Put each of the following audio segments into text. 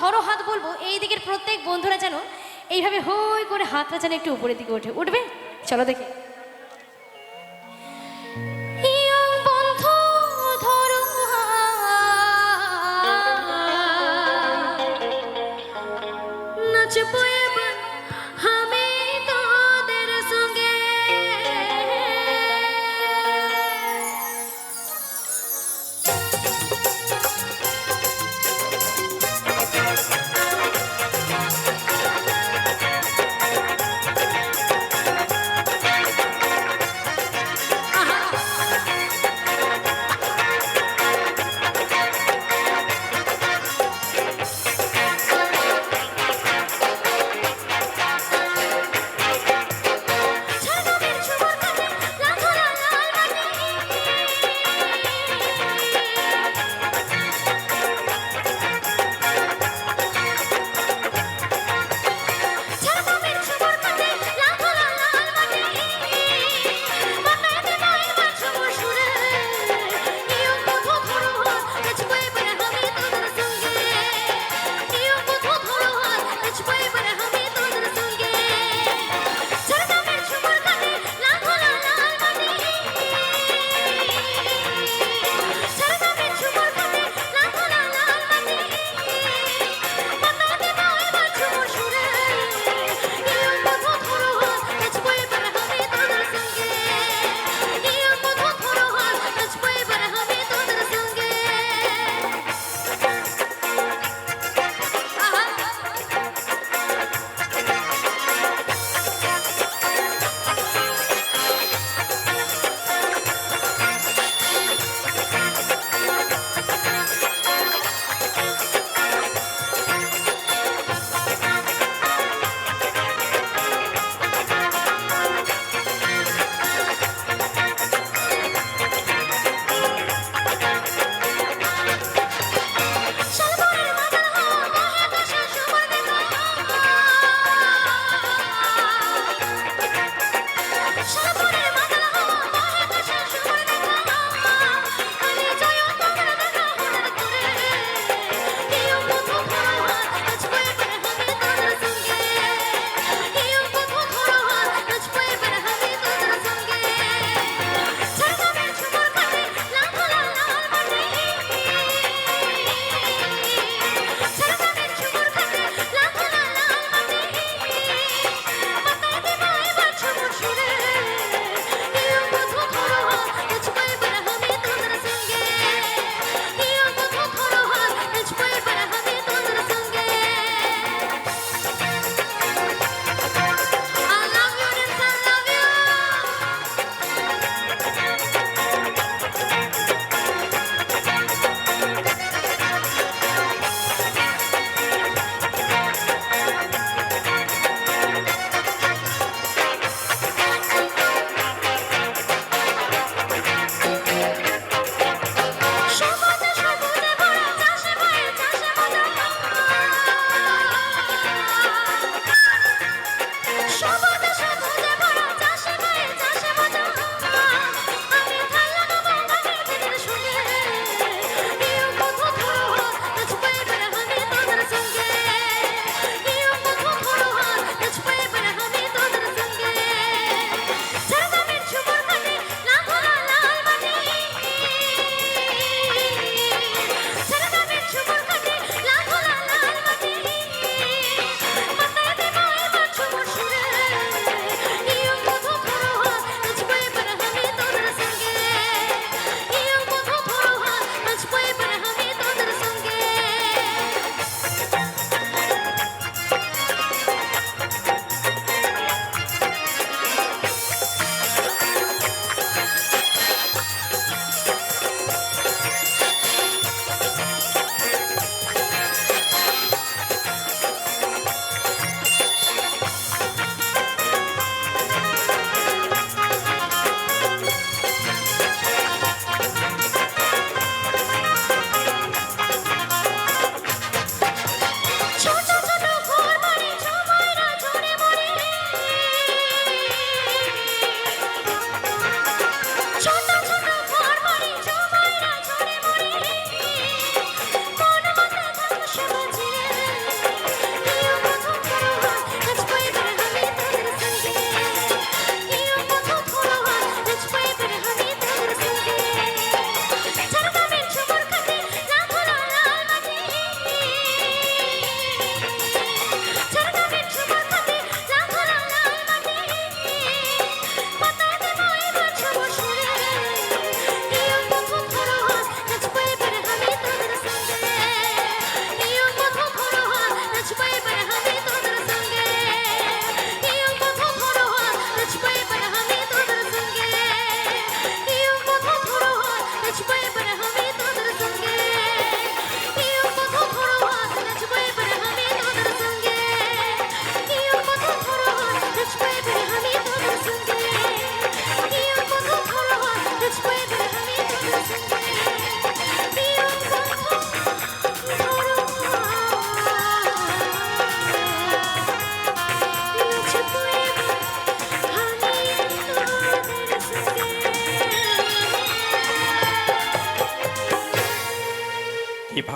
ধরো হাত বলব, এই দিকের প্রত্যেক বন্ধুরা যেন এইভাবে হই করে হাতটা যেন একটু উপরের দিকে ওঠে। উঠবে? চলো দেখি।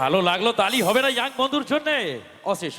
ভালো লাগল তালি হবে না ইয়াং বন্ধুর জন্যে। অশেষ